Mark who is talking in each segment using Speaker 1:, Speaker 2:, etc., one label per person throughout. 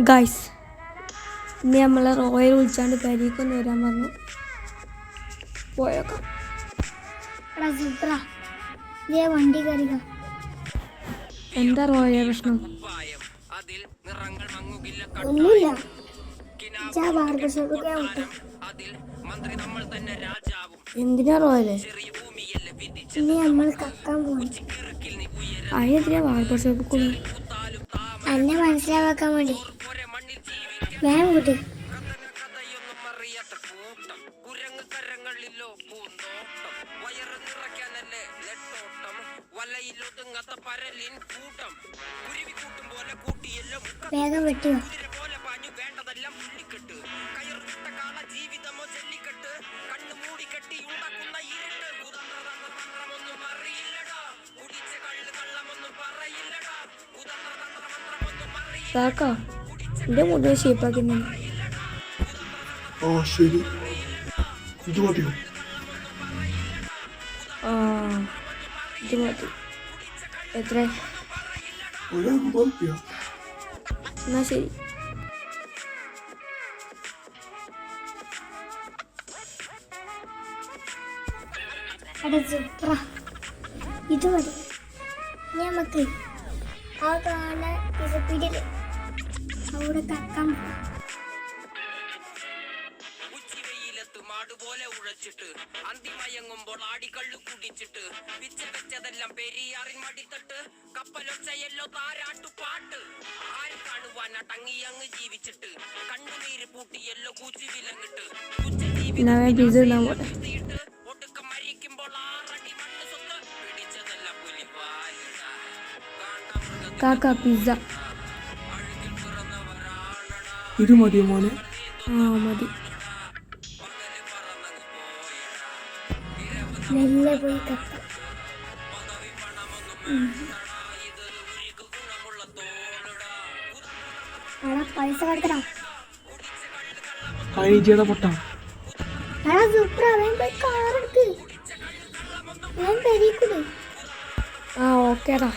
Speaker 1: Guys ഇന്ന് നമ്മളെ royal വിളിച്ചാണ്ട് ഒന്ന് വരാൻ പറഞ്ഞു. പോയേക്കാം.
Speaker 2: വണ്ടി കയറിക
Speaker 1: എന്താ റോയ പ്രശ്നം?
Speaker 2: ഒന്നുമില്ല.
Speaker 1: എന്തിനാ റോയൽ
Speaker 2: ഇനി നമ്മൾ കക്കാൻ പോകും
Speaker 1: അതിനെതിരെ
Speaker 2: ഷോപ്പ് മനസ്സിലാക്കാൻ വേണ്ടി. വേഗം കൂട്ടി വേഗം വെട്ടിയോ
Speaker 1: കാക്കാ എന്റെ മുടി ഷേപ്പാക്കുന്നു
Speaker 3: ആ ശരി. ഇത് മതിയോ
Speaker 1: ആ ഇത് മതി. എത്ര? എന്നാ ശരി.
Speaker 2: ഇത് മതി. ഇനി നമുക്ക് ആ പിസപ്പീടിൽ അവിടെ
Speaker 4: തക്കം. മാടുപോലെ ഉഴച്ചിട്ട് അന്തിമയങ്ങുമ്പോൾ ആടിക്കള്ളു കുടിച്ചിട്ട് വിച്ച വെച്ചതെല്ലാം പെരിയാറിൻ മടിത്തട്ട് കപ്പലൊച്ചയല്ലോ താരാട്ടു പാട്ട് ആര് കാണുവാൻ അടങ്ങി അങ്ങ് ജീവിച്ചിട്ട് കണ്ണുനീര് പൂട്ടിയല്ലോ കൂച്ചി വിലങ്ങിട്ട്. ഒടുക്കം മരിക്കുമ്പോൾ ആറടി മണ്ണ് സ്വത്ത് പിടിച്ചതെല്ലാം കാണ്ടാമൃഗ
Speaker 1: കാക്ക പിസ്സ
Speaker 3: ഇത് മതിയോ മോനെ.
Speaker 1: ആ മതി.
Speaker 2: മെല്ലെ പോയി പൈസ
Speaker 3: കൊടുക്കണം പൊട്ടാ.
Speaker 1: ആ ഓക്കേടാ.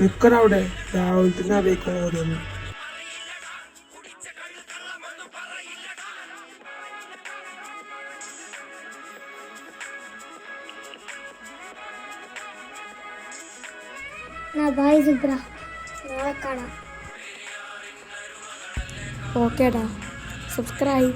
Speaker 3: നിക്കറവിടെ അവിടെ അറിയിക്കാൻ ഓരോന്ന്
Speaker 2: ബായ് സുബ്ര നാളെ കാണാം
Speaker 1: ഓക്കേടാ സബ്സ്ക്രൈബ്